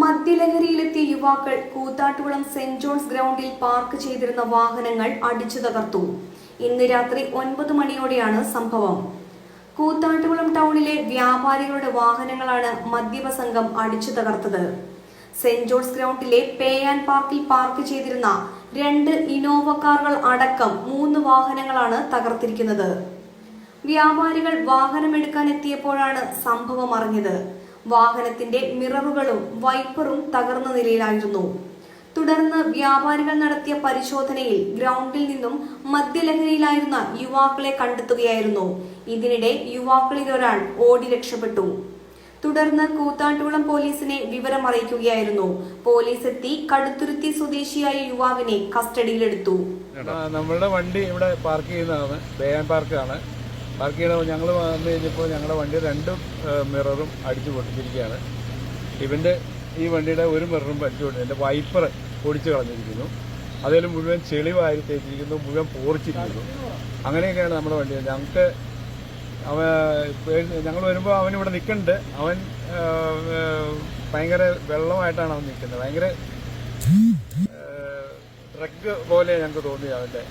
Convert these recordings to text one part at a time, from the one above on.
മദ്യലഹരിയിലെത്തിയ യുവാക്കൾ Koothattukulam saint John's ഗ്രൗണ്ടിൽ park ചെയ്തിരുന്ന വാഹനങ്ങൾ അടിച്ചു തകർത്തു. ഇന്ന് രാത്രി ഒൻപത് മണിയോടെയാണ് സംഭവം. കൂത്താട്ടുകുളം ടൗണിലെ വ്യാപാരികളുടെ വാഹനങ്ങളാണ് മദ്യപ സംഘം അടിച്ചു തകർത്തത്. സെന്റ് ജോൺസ് ഗ്രൗണ്ടിലെ പേ ആൻഡ് പാർക്കിൽ പാർക്ക് ചെയ്തിരുന്ന രണ്ട് ഇനോവ കാറുകൾ അടക്കം മൂന്ന് വാഹനങ്ങളാണ് തകർത്തിരിക്കുന്നത്. വ്യാപാരികൾ വാഹനമെടുക്കാൻ എത്തിയപ്പോഴാണ് സംഭവം അറിഞ്ഞത്. വാഹനത്തിന്റെ മിററുകളും വൈപ്പറും തകർന്ന നിലയിലായിരുന്നു. തുടർന്ന് വ്യാപാരികൾ നടത്തിയ പരിശോധനയിൽ ഗ്രൗണ്ടിൽ നിന്നും മദ്യലഹരിയിലായിരുന്ന യുവാക്കളെ കണ്ടെത്തുകയായിരുന്നു. ഇതിനിടെ യുവാക്കളിൽ ഒരാൾ ഓടി രക്ഷപ്പെട്ടു. തുടർന്ന് കൂത്താട്ടുകുളം പോലീസിനെ വിവരം അറിയിക്കുകയായിരുന്നു. പോലീസ് എത്തി കടുത്തുരുത്തി സ്വദേശിയായ യുവാവിനെ കസ്റ്റഡിയിലെടുത്തു. നമ്മളുടെ വണ്ടി ഇവിടെ പാർക്ക് ചെയ്യുന്നതാണ്. പാർക്കാണ്. പാർക്ക് ഞങ്ങൾ വന്നു കഴിഞ്ഞപ്പോൾ ഞങ്ങളുടെ വണ്ടി രണ്ട് മിററും അടിച്ചു പൊട്ടിച്ചിരിക്കുകയാണ് ഇവന്റെ ഈ വണ്ടിയുടെ ഒരു മിററും അടിച്ചു പൊട്ടി എന്റെ വൈപ്പർ പൊടിച്ചു കളഞ്ഞിരിക്കുന്നു. അതേലും മുഴുവൻ ചെളി വാരി തേച്ചിരിക്കുന്നു മുഴുവൻ പോറിച്ചിരിക്കുന്നു അങ്ങനെയൊക്കെയാണ് നമ്മുടെ വണ്ടി. ഞങ്ങൾക്ക് അവ ഞങ്ങൾ വരുമ്പോൾ അവൻ ഇവിടെ നിൽക്കുന്നുണ്ട് അവൻ ഭയങ്കര വെള്ളമായിട്ടാണ് അവൻ നിൽക്കുന്നത് ഭയങ്കര ഡ്രഗ് പോലെ ഞങ്ങൾക്ക് തോന്നി അവന്റെ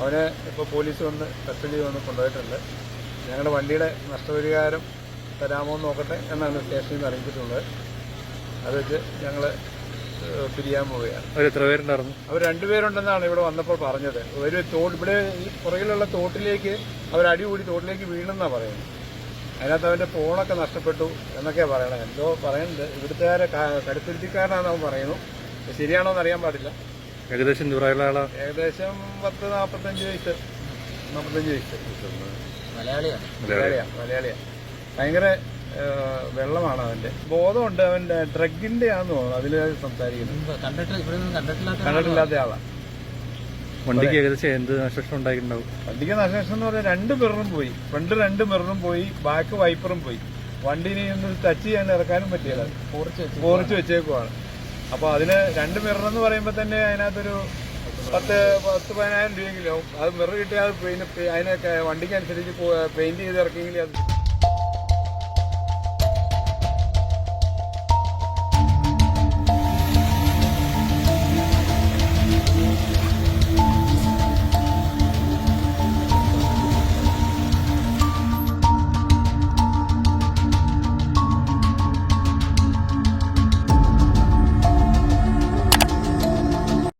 അവനെ ഇപ്പോൾ പോലീസ് വന്ന് കസ്റ്റഡി വന്ന് കൊണ്ടുപോയിട്ടുണ്ട്. ഞങ്ങളുടെ വണ്ടിയുടെ നഷ്ടപരിഹാരം തരാമോ എന്ന് നോക്കട്ടെ എന്നാണ് സ്റ്റേഷനിൽ നിന്ന് അറിയിച്ചിട്ടുള്ളത്. അത് വെച്ച് ഞങ്ങൾ പിരിയാൻ പോവുകയാണ്. അവർ എത്ര പേരുണ്ടായിരുന്നു? അവർ രണ്ടുപേരുണ്ടെന്നാണ് ഇവിടെ വന്നപ്പോൾ പറഞ്ഞത്. ഒരു തോട്ട് ഇവിടെ ഈ പുറകിലുള്ള തോട്ടിലേക്ക് അവർ അടികൂടി തോട്ടിലേക്ക് വീണെന്നാണ് പറയുന്നത്. അതിനകത്ത് അവന്റെ ഫോണൊക്കെ നഷ്ടപ്പെട്ടു എന്നൊക്കെയാണ് പറയണത് എന്തോ പറയുന്നത് ഇവിടുത്തെ കടുത്തിരുത്തിക്കാരനാണെന്ന് അവൻ പറയുന്നു. ശരിയാണോ എന്ന് അറിയാൻ പാടില്ല. ഏകദേശം ആളാ? ഏകദേശം പത്ത് നാൽപ്പത്തഞ്ച് വയസ്സ്. നാൽപ്പത്തഞ്ച് വയസ്സ്. മലയാളിയാണ് മലയാളിയാ മലയാളിയാ. ഭയങ്കര വെള്ളമാണ് അവന്റെ ബോധമുണ്ട് അവന്റെ ഡ്രഗിന്റെ ആണെന്ന് തോന്നുന്നു അതിൽ സംസാരിക്കുന്നു മുമ്പ് കണ്ടിട്ട് ഇവിടെ നിന്ന് കണ്ടിട്ടില്ലാത്ത കണ്ടിട്ടില്ലാത്ത ആളാ. വണ്ടിക്ക് ഏകദേശം എന്ത് നഷ്ടം ഉണ്ടായിട്ടുണ്ടാവും? വണ്ടിക്ക് നശേഷം എന്ന് പറഞ്ഞാൽ രണ്ട് മിററും പോയി. ഫ്രണ്ട് രണ്ട് മിററും പോയി. ബാക്ക് വൈപ്പറും പോയി. വണ്ടിനെ ഒന്ന് ടച്ച് ചെയ്യാൻ ഇറക്കാനും പറ്റിയില്ല. പോറിച്ച് വെച്ചേക്കുവാണ്. അപ്പൊ അതിന് രണ്ട് മിറർ എന്ന് പറയുമ്പോൾ തന്നെ അതിനകത്തൊരു പത്ത് പത്ത് പതിനായിരം രൂപയെങ്കിലും അത് മിറർ കിട്ടിയാൽ പിന്നെ അതിനൊക്കെ വണ്ടിക്ക് അനുസരിച്ച് പെയിന്റ് ചെയ്ത് ഇറക്കിയെങ്കിൽ അത്